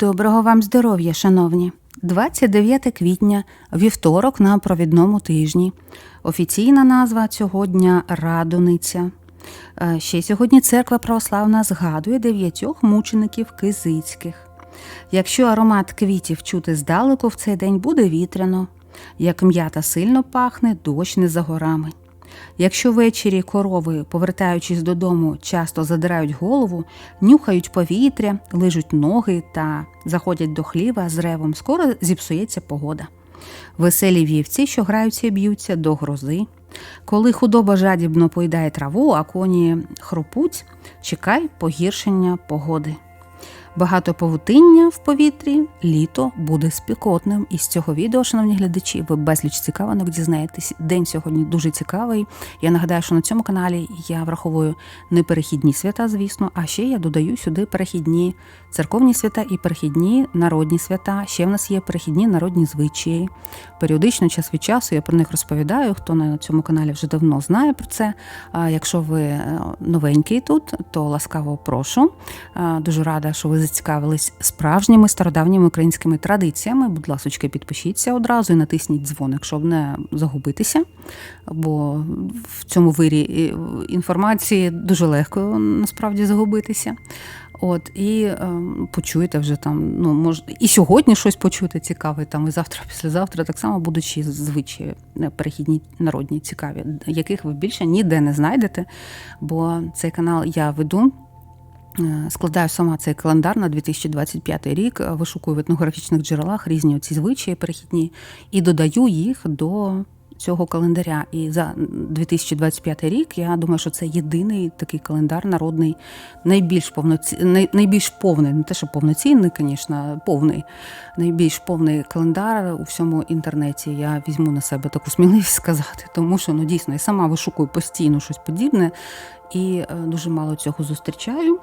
Доброго вам здоров'я, шановні! 29 квітня, вівторок на провідному тижні. Офіційна назва цього дня Радониця. Е, Ще сьогодні церква православна згадує дев'ятьох мучеників кизицьких. Якщо аромат квітів чути здалеку в цей день буде вітряно, як м'ята сильно пахне, дощ не за горами. Якщо ввечері корови, повертаючись додому, часто задирають голову, нюхають повітря, лижуть ноги та заходять до хліва з ревом, скоро зіпсується погода. Веселі вівці, що граються і б'ються до грози. Коли худоба жадібно поїдає траву, а коні хропуть, чекай погіршення погоди. Багато павутиння в повітрі, літо буде спікотним. І з цього відео, шановні глядачі, ви безліч цікавинок дізнаєтесь. День сьогодні дуже цікавий. Я нагадаю, що на цьому каналі я враховую не перехідні свята, звісно, а ще я додаю сюди перехідні церковні свята і перехідні народні свята. Ще в нас є перехідні народні звичаї. Періодично, час від часу, я про них розповідаю. Хто на цьому каналі вже давно знає про це. Якщо ви е, новенький тут, то ласкаво прошу. Дуже рада, що ви зацікавились справжніми стародавніми українськими традиціями. Будь ласка, підпишіться одразу і натисніть дзвоник, щоб не загубитися. Бо в цьому вирі е, інформації дуже легко насправді загубитися. От і е, почуєте вже там, ну може, і сьогодні щось почуєте цікаве, там і завтра, післязавтра так само будучи звичаї е, перехідні народні цікаві, яких ви більше ніде не знайдете. Бо цей канал я веду. Е, Складаю сама цей календар на 2025 рік, е, вишукую в етнографічних джерелах різні оці звичаї перехідні і додаю їх до цього календаря. І за 2025 рік я думаю, що це єдиний такий календар народний, найбільш повноці... найбільш повний, не те, що повноцінний, звісно, повний, найбільш повний календар у всьому інтернеті. Я візьму на себе таку сміливість сказати, тому що ну дійсно я сама вишукую постійно щось подібне. І е, дуже мало цього зустрічаю.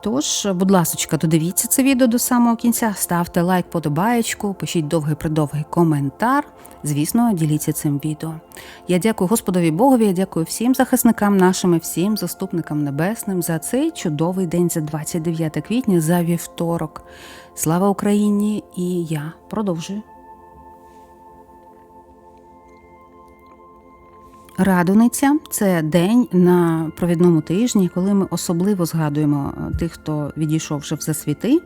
Тож, будь ласка, додивіться це відео до самого кінця, ставте лайк, подобаєчку, пишіть довгий придовгий коментар. Звісно, діліться цим відео. Я дякую Господові Богові, я дякую всім захисникам нашим, всім заступникам небесним за цей чудовий день, за 29 квітня, за вівторок. Слава Україні! І я продовжую. Радуниця це день на провідному тижні, коли ми особливо згадуємо тих, хто відійшов вже в засвіти.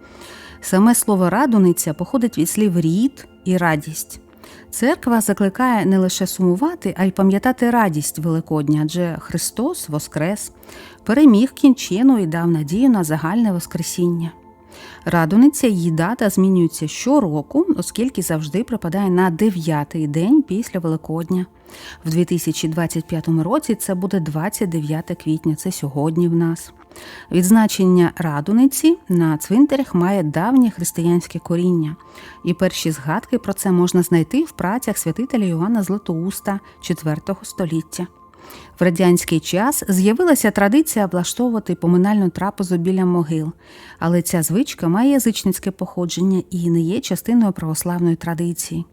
Саме слово радуниця походить від слів рід і радість. Церква закликає не лише сумувати, а й пам'ятати радість Великодня, адже Христос Воскрес, переміг кінчину і дав надію на загальне Воскресіння. Радуниця її дата змінюється щороку, оскільки завжди припадає на дев'ятий день після Великодня. В 2025 році це буде 29 квітня, це сьогодні в нас. Відзначення радуниці на цвинтарях має давнє християнське коріння, і перші згадки про це можна знайти в працях святителя Йоанна Златоуста IV століття. В радянський час з'явилася традиція влаштовувати поминальну трапезу біля могил, але ця звичка має язичницьке походження і не є частиною православної традиції.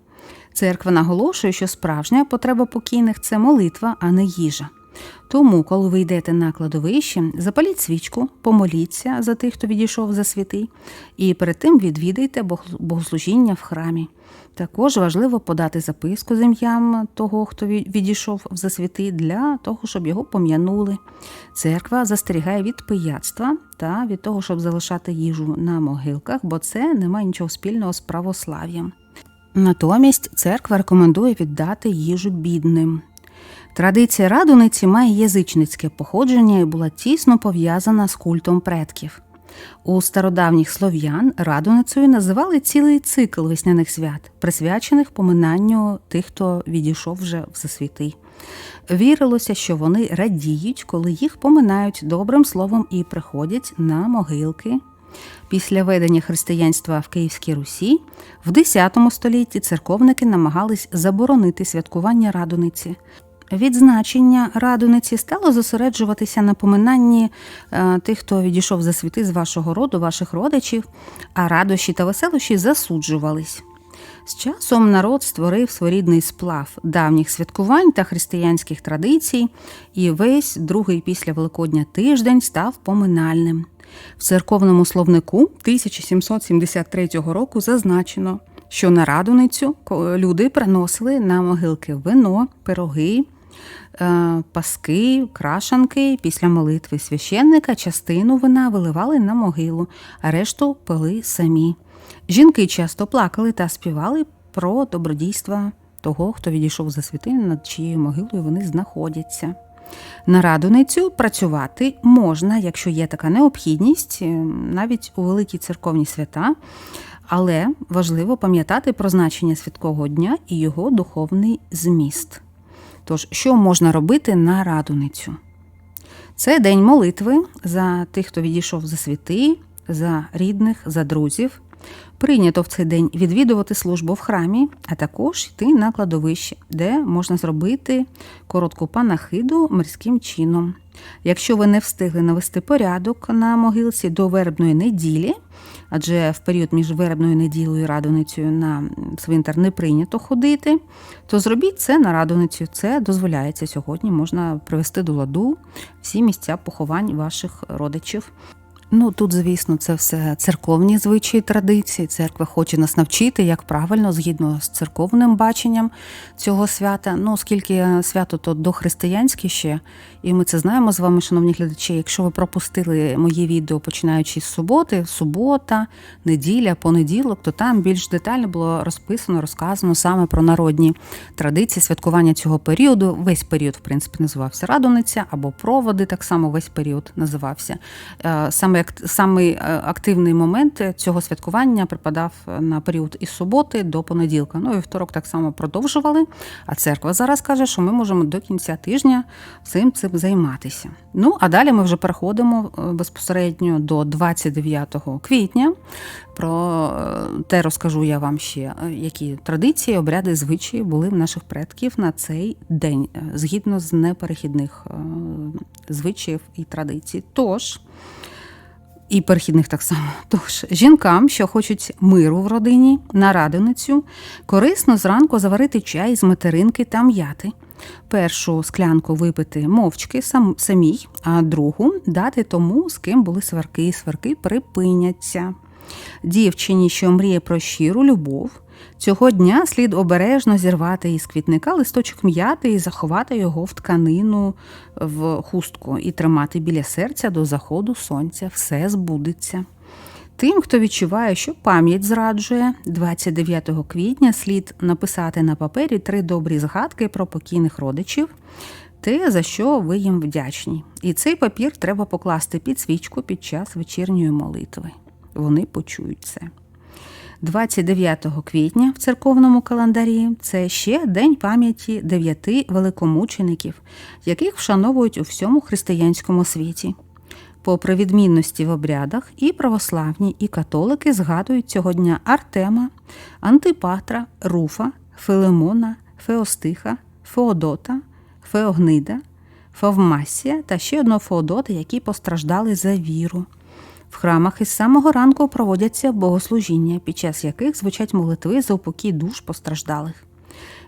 Церква наголошує, що справжня потреба покійних це молитва, а не їжа. Тому, коли ви йдете на кладовище, запаліть свічку, помоліться за тих, хто відійшов за святи, і перед тим відвідайте богослужіння в храмі. Також важливо подати записку з ім'ям того, хто відійшов в засвіти, для того, щоб його пом'янули. Церква застерігає від пияцтва та від того, щоб залишати їжу на могилках, бо це не має нічого спільного з православ'ям. Натомість церква рекомендує віддати їжу бідним. Традиція радуниці має язичницьке походження і була тісно пов'язана з культом предків. У стародавніх слов'ян радуницею називали цілий цикл весняних свят, присвячених поминанню тих, хто відійшов вже в засвіти. Вірилося, що вони радіють, коли їх поминають добрим словом і приходять на могилки. Після ведення християнства в Київській Русі в X столітті церковники намагались заборонити святкування радуниці. Відзначення радуниці стало зосереджуватися на поминанні е, тих, хто відійшов за світи з вашого роду, ваших родичів, а радощі та веселощі засуджувались. З часом народ створив своєрідний сплав давніх святкувань та християнських традицій, і весь другий після Великодня тиждень став поминальним. В церковному словнику 1773 року зазначено, що на радуницю люди приносили на могилки вино, пироги, паски, крашанки. Після молитви священника частину вина виливали на могилу, а решту пили самі. Жінки часто плакали та співали про добродійства того, хто відійшов за святиню, над чиєю могилою вони знаходяться. На радуницю працювати можна, якщо є така необхідність, е, навіть у великі церковні свята, але важливо пам'ятати про значення святкового дня і його духовний зміст. Тож, що можна робити на радуницю? Це день молитви за тих, хто відійшов за світи, за рідних, за друзів. Прийнято в цей день відвідувати службу в храмі, а також йти на кладовище, де можна зробити коротку панахиду мирським чином. Якщо ви не встигли навести порядок на могилці до вербної неділі, адже в період між вербною неділею і радоницею на цвинтар не прийнято ходити, то зробіть це на радоницю. Це дозволяється сьогодні. Можна привести до ладу всі місця поховань ваших родичів. Ну тут, звісно, це все церковні звичаї традиції. Церква хоче нас навчити, як правильно, згідно з церковним баченням цього свята. Ну, оскільки свято то дохристиянське ще, і ми це знаємо з вами, шановні глядачі. Якщо ви пропустили моє відео, починаючи з суботи, субота, неділя, понеділок, то там більш детально було розписано, розказано саме про народні традиції святкування цього періоду. Весь період, в принципі, називався Радониця або проводи, так само весь період називався. Е, Саме самий е, активний момент цього святкування припадав на період із суботи до понеділка. Ну і вівторок так само продовжували. А церква зараз каже, що ми можемо до кінця тижня цим цим займатися. Ну а далі ми вже переходимо е, безпосередньо до 29 квітня. Про е, те розкажу я вам ще, які традиції, обряди, звичаї були в наших предків на цей день, згідно з неперехідних звичаїв і традицій. Тож. І перехідних так само. Тож жінкам, що хочуть миру в родині, на радоницю, корисно зранку заварити чай з материнки та м'яти. Першу склянку випити мовчки сам, самій, а другу дати тому, з ким були сварки, і сварки припиняться. Дівчині, що мріє про щиру любов, цього дня слід обережно зірвати із квітника листочок м'яти і заховати його в тканину в хустку і тримати біля серця до заходу сонця. Все збудеться. Тим, хто відчуває, що пам'ять зраджує, 29 квітня слід написати на папері три добрі згадки про покійних родичів, те, за що ви їм вдячні. І цей папір треба покласти під свічку під час вечірньої молитви. Вони почують це. 29 квітня в церковному календарі це ще день пам'яті дев'яти великомучеників, яких вшановують у всьому християнському світі. Попри відмінності в обрядах, і православні, і католики згадують цього дня Артема, Антипатра, Руфа, Филимона, Феостиха, Феодота, Феогнида, Фавмасія та ще одного Феодота, які постраждали за віру. В храмах із самого ранку проводяться богослужіння, під час яких звучать молитви за упокій душ постраждалих.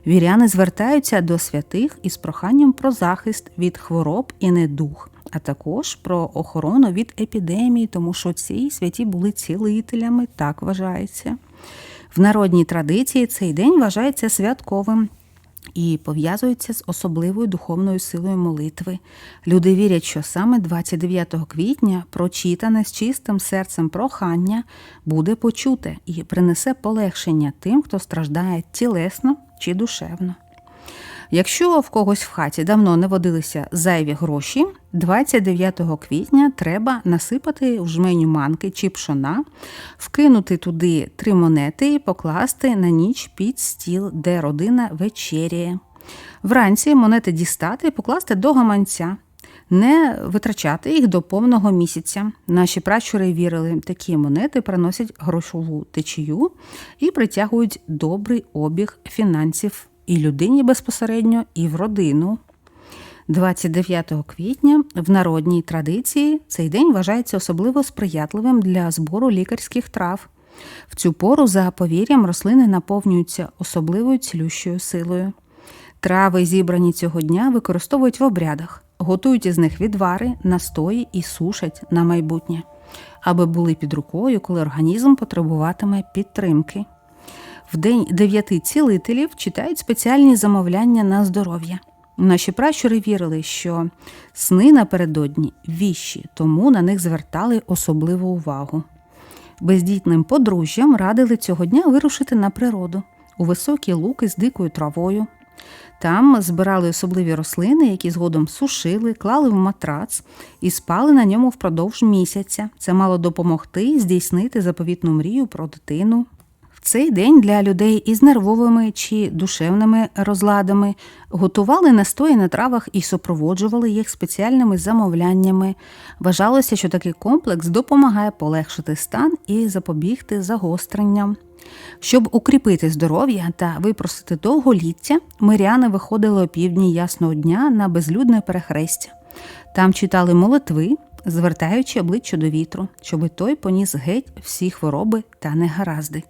Віряни звертаються до святих із проханням про захист від хвороб і недух, а також про охорону від епідемії, тому що ці святі були цілителями, так вважається. В народній традиції цей день вважається святковим і пов'язується з особливою духовною силою молитви. Люди вірять, що саме 29 квітня прочитане з чистим серцем прохання буде почуте і принесе полегшення тим, хто страждає тілесно чи душевно. Якщо в когось в хаті давно не водилися зайві гроші, 29 квітня треба насипати в жменю манки чи пшона, вкинути туди три монети і покласти на ніч під стіл, де родина вечеряє. Вранці монети дістати і покласти до гаманця. Не витрачати їх до повного місяця. Наші пращури вірили, такі монети приносять грошову течію і притягують добрий обіг фінансів і людині безпосередньо, і в родину. 29 квітня в народній традиції цей день вважається особливо сприятливим для збору лікарських трав. В цю пору, за повір'ям, рослини наповнюються особливою цілющою силою. Трави, зібрані цього дня, використовують в обрядах, готують із них відвари, настої і сушать на майбутнє. аби були під рукою, коли організм потребуватиме підтримки. В день дев'яти цілителів читають спеціальні замовляння на здоров'я. Наші пращури вірили, що сни напередодні віщі, тому на них звертали особливу увагу. Бездітним подружжям радили цього дня вирушити на природу у високі луки з дикою травою. Там збирали особливі рослини, які згодом сушили, клали в матрац і спали на ньому впродовж місяця. Це мало допомогти здійснити заповітну мрію про дитину. Цей день для людей із нервовими чи душевними розладами готували настої на травах і супроводжували їх спеціальними замовляннями. Вважалося, що такий комплекс допомагає полегшити стан і запобігти загостренням. Щоб укріпити здоров'я та випросити довголіття, миряни виходили о півдні ясного дня на безлюдне перехрестя. Там читали молитви, звертаючи обличчя до вітру, щоби той поніс геть всі хвороби та негаразди.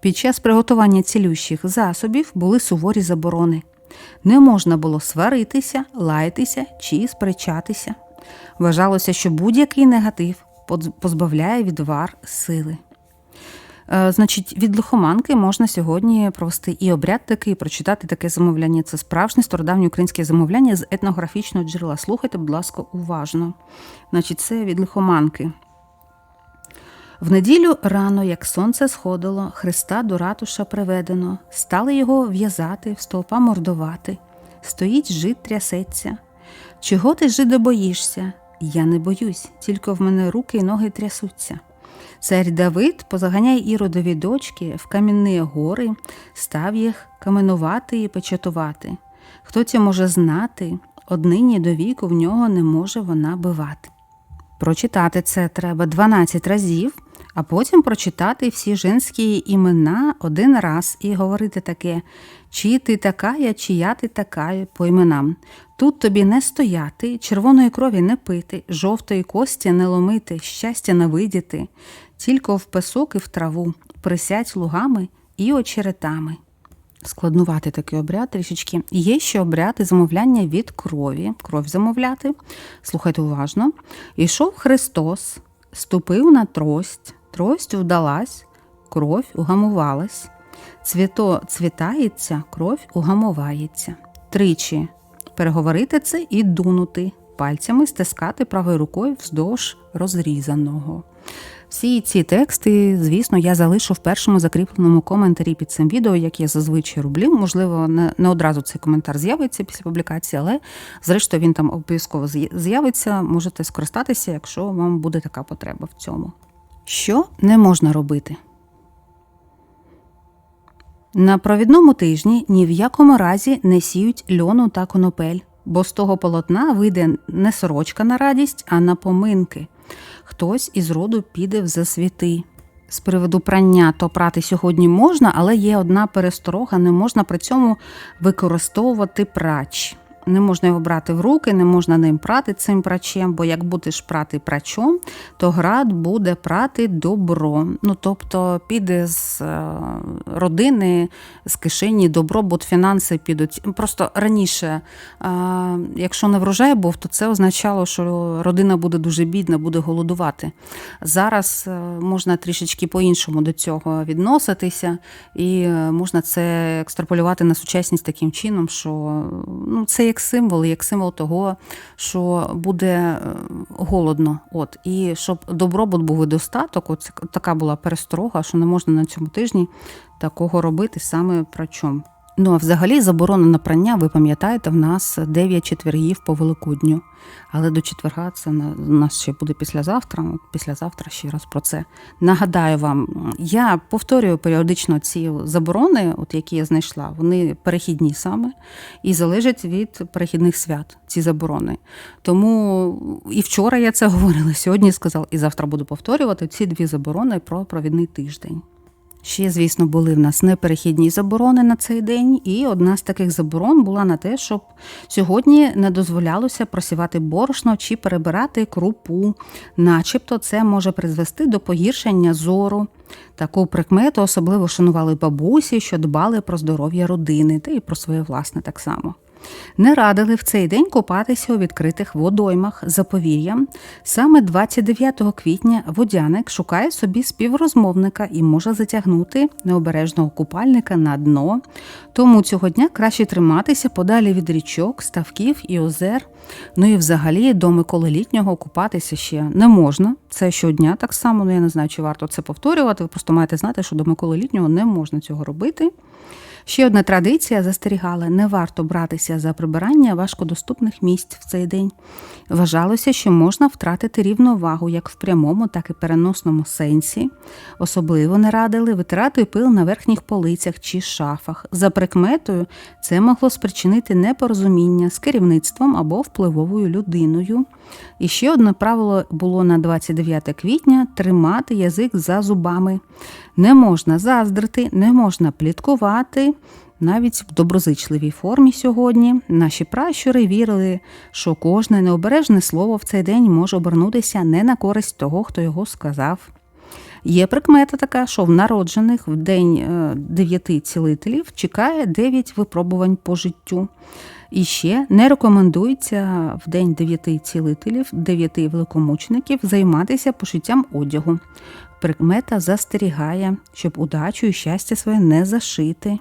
Під час приготування цілющих засобів були суворі заборони. Не можна було сваритися, лаятися чи сперечатися. Вважалося, що будь-який негатив позбавляє відвар сили. Е, Значить, від лихоманки можна сьогодні провести і обряд такий, прочитати таке замовляння. Це справжнє стародавнє українське замовляння з етнографічного джерела. Слухайте, будь ласка, уважно. Значить, це від лихоманки. В неділю рано, як сонце сходило, Христа до ратуша приведено, стали його в'язати, в стовпа мордувати. Стоїть жид трясеться. Чого ти, жиде, боїшся? Я не боюсь, тільки в мене руки й ноги трясуться. Цар Давид позаганяє іродові дочки в камінні гори, став їх каменувати і печатувати. Хто це може знати, однині до віку в нього не може вона бивати. Прочитати це треба 12 разів, а потім прочитати всі женські імена один раз і говорити таке, чи ти такая, чия ти такая по іменам. Тут тобі не стояти, червоної крові не пити, жовтої кості не ломити, щастя не видіти, тільки в песок і в траву, присядь лугами і очеретами. Складнувати такий обряд трішечки. Є ще обряд і замовляння від крові. Кров замовляти. Слухайте уважно. Ішов Христос, ступив на трость, трость вдалась, кров угамувалась. Цвіто цвітається, кров угамувається. Тричі переговорити це і дунути, пальцями стискати правою рукою вздовж розрізаного. Всі ці тексти, звісно, я залишу в першому закріпленому коментарі під цим відео, як я зазвичай роблю. Можливо, не одразу цей коментар з'явиться після публікації, але зрештою він там обов'язково з'явиться. Можете скористатися, якщо вам буде така потреба в цьому. Що не можна робити? На провідному тижні ні в якому разі не сіють льону та конопель, бо з того полотна вийде не сорочка на радість, а на поминки. Хтось із роду піде в засвіти. З приводу прання, то прати сьогодні можна, але є одна пересторога: не можна при цьому використовувати прач. Не можна його брати в руки, не можна ним прати цим прачем, бо як будеш прати прачом, то град буде прати добро. Ну тобто піде з е, родини, з кишені добробут, фінанси підуть. Просто раніше, е, якщо не врожай був, то це означало, що родина буде дуже бідна, буде голодувати. Зараз е, можна трішечки по-іншому до цього відноситися, і можна це екстраполювати на сучасність таким чином, що ну, це як символ, як символ того, що буде голодно. От І щоб добробут був і достаток, от така була пересторога, що не можна на цьому тижні такого робити саме прачом. Ну, а взагалі заборона на прання, ви пам'ятаєте, в нас 9 четвергів по Великодню. Але до четверга це у нас ще буде післязавтра. Післязавтра ще раз про це нагадаю вам. Я повторюю періодично ці заборони, от які я знайшла, вони перехідні саме і залежать від перехідних свят, ці заборони. Тому і вчора я це говорила, сьогодні сказала, і завтра буду повторювати ці дві заборони про провідний тиждень. Ще, звісно, були в нас неперехідні заборони на цей день, і одна з таких заборон була на те, щоб сьогодні не дозволялося просівати борошно чи перебирати крупу, начебто це може призвести до погіршення зору. Таку прикмету особливо шанували бабусі, що дбали про здоров'я родини, та і про своє власне так само. Не радили в цей день купатися у відкритих водоймах за. Саме 29 квітня водяник шукає собі співрозмовника і може затягнути необережного купальника на дно. Тому цього дня краще триматися подалі від річок, ставків і озер. Ну і взагалі до Миколи літнього купатися ще не можна. Це щодня так само. Ну я не знаю, чи варто це повторювати. Ви просто маєте знати, що до Миколи літнього не можна цього робити. Ще одна традиція застерігала: не варто братися за прибирання важкодоступних місць в цей день. Вважалося, що можна втратити рівновагу як в прямому, так і переносному сенсі. Особливо не радили витирати пил на верхніх полицях чи шафах. За прикметою, це могло спричинити непорозуміння з керівництвом або впливовою людиною. І ще одне правило було на 29 квітня тримати язик за зубами. Не можна заздрити, не можна пліткувати. Навіть в доброзичливій формі сьогодні наші пращури вірили, що кожне необережне слово в цей день може обернутися не на користь того, хто його сказав. Є прикмета така, що в народжених в день е, дев'яти цілителів чекає дев'ять випробувань по життю. І ще не рекомендується в день дев'яти цілителів, дев'яти великомучеників займатися пошиттям одягу. Прикмета застерігає, щоб удачу і щастя своє не зашити.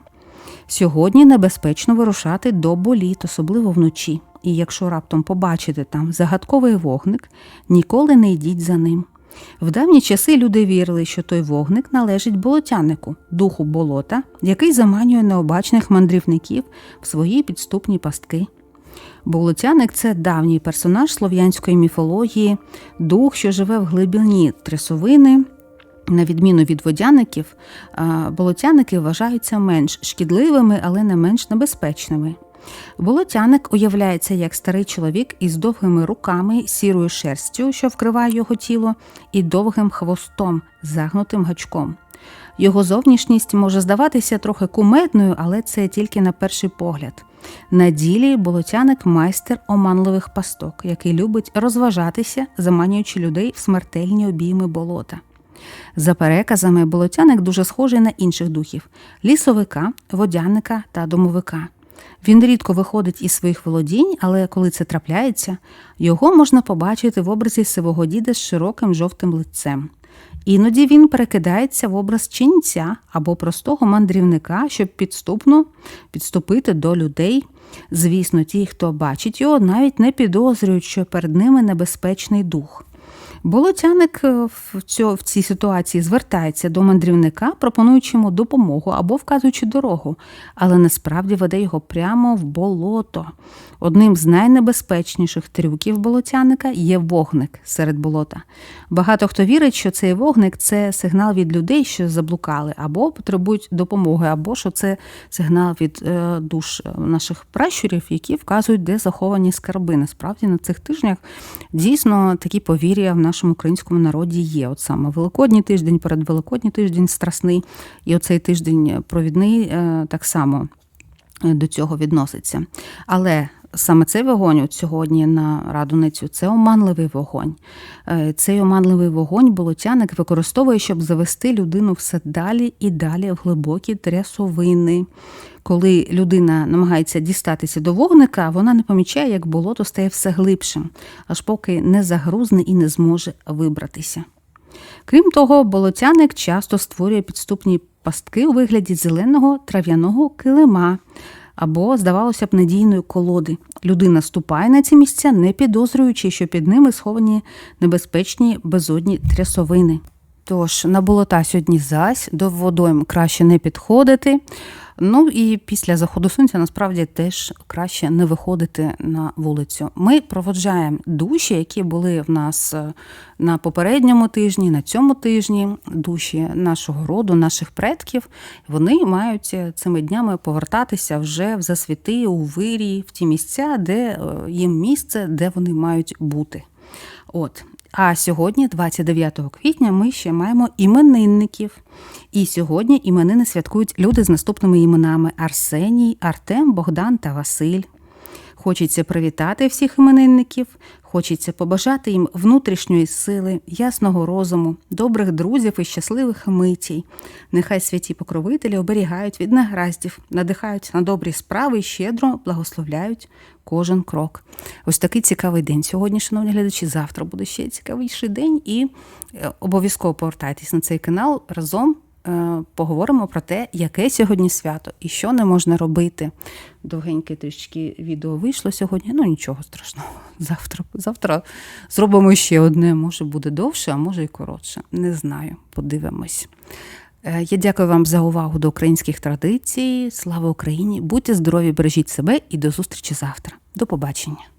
Сьогодні небезпечно вирушати до боліт, особливо вночі. І якщо раптом побачите там загадковий вогник, ніколи не йдіть за ним. В давні часи люди вірили, що той вогник належить болотянику, духу болота, який заманює необачних мандрівників в свої підступні пастки. Болотяник це давній персонаж слов'янської міфології, дух, що живе в глибині трясовини. На відміну від водяників, болотяники вважаються менш шкідливими, але не менш небезпечними. Болотяник уявляється як старий чоловік із довгими руками, сірою шерстю, що вкриває його тіло, і довгим хвостом, загнутим гачком. Його зовнішність може здаватися трохи кумедною, але це тільки на перший погляд. На ділі болотяник майстер оманливих пасток, який любить розважатися, заманюючи людей в смертельні обійми болота. За переказами, болотяник дуже схожий на інших духів лісовика, водяника та домовика. Він рідко виходить із своїх володінь, але коли це трапляється, його можна побачити в образі сивого діда з широким жовтим лицем. Іноді він перекидається в образ чинця або простого мандрівника, щоб підступно підступити до людей. Звісно, ті, хто бачить його, навіть не підозрюють, що перед ними небезпечний дух. Болотяник е, в цій ситуації звертається до мандрівника, пропонуючи йому допомогу або вказуючи дорогу, але насправді веде його прямо в болото. Одним з найнебезпечніших трюків болотяника є вогник серед болота. Багато хто вірить, що цей вогник це сигнал від людей, що заблукали, або потребують допомоги, або що це сигнал від е, душ наших пращурів, які вказують, де заховані скарби. Насправді на цих тижнях дійсно такі повір'я в нашому українському народі є. От саме Великодній тиждень, перед Великодній тиждень страсний, і оцей тиждень провідний е, так само. Е, до цього відноситься. Але саме цей вогонь от сьогодні на радуницю це оманливий вогонь. Е, цей оманливий вогонь болотяник використовує, щоб завести людину все далі і далі в глибокі трясовини. Коли людина намагається дістатися до вогника, вона не помічає, як болото стає все глибшим, аж поки не загрузне і не зможе вибратися. Крім того, болотяник часто створює підступні пастки у вигляді зеленого трав'яного килима або, здавалося б, надійної колоди. Людина ступає на ці місця, не підозрюючи, що під ними сховані небезпечні безодні трясовини. Тож на болота сьогодні зась, до водойм краще не підходити. Ну і після заходу сонця насправді теж краще не виходити на вулицю. Ми проводжаємо душі, які були в нас е, на попередньому тижні, на цьому тижні, душі нашого роду, наших предків. Вони мають цими днями повертатися вже в засвіти, у вирі, в ті місця, де е, їм місце, де вони мають бути. От а сьогодні, 29 квітня, ми ще маємо іменинників. І сьогодні іменини святкують люди з наступними іменами: Арсеній, Артем, Богдан та Василь. Хочеться привітати всіх іменинників, хочеться побажати їм внутрішньої сили, ясного розуму, добрих друзів і щасливих митій. Нехай святі покровителі оберігають від негараздів, надихають на добрі справи і щедро благословляють кожен крок. Ось такий цікавий день. Сьогодні, шановні глядачі, завтра буде ще цікавіший день, і е, обов'язково повертайтесь на цей канал разом. Е, Поговоримо про те, яке сьогодні свято і що не можна робити. Довгеньке трішки відео вийшло сьогодні. Ну нічого страшного. Завтра, завтра зробимо ще одне. Може буде довше, а може і коротше. Не знаю. Подивимось. Е, Я дякую вам за увагу до українських традицій. Слава Україні! Будьте здорові, бережіть себе і до зустрічі завтра. До побачення.